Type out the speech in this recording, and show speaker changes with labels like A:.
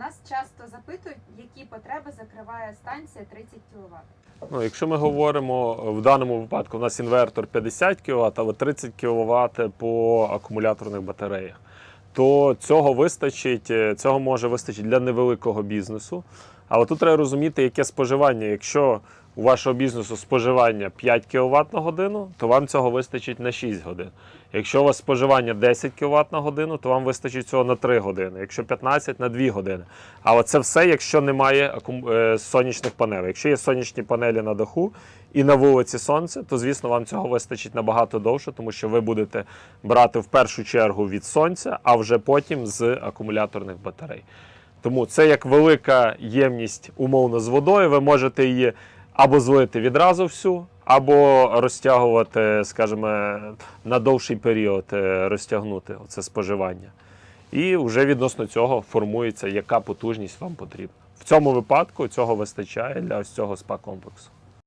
A: нас часто запитують, які потреби закриває станція 30 кВт.
B: Ну, якщо ми говоримо в даному випадку, у нас інвертор 50 кВт, але 30 кВт по акумуляторних батареях, то цього вистачить, е, цього може вистачити для невеликого бізнесу. Але тут треба розуміти, яке споживання. Якщо у вашого бізнесу споживання 5 кВт на годину, то вам цього вистачить на 6 годин. Якщо у вас споживання 10 кВт на годину, то вам вистачить цього на 3 години. Якщо 15 на 2 години. Але це все, якщо немає е, сонячних панелей. Якщо є сонячні панелі на даху і на вулиці сонце, то звісно вам цього вистачить набагато довше, тому що ви будете брати в першу чергу від сонця, а вже потім з акумуляторних батарей. Тому це як велика ємність умовно з водою. Ви можете її або злити відразу всю, або розтягувати, скажімо, на довший період е, розтягнути це споживання. І вже відносно цього формується, яка потужність вам потрібна. В цьому випадку цього вистачає для ось цього спа комплексу.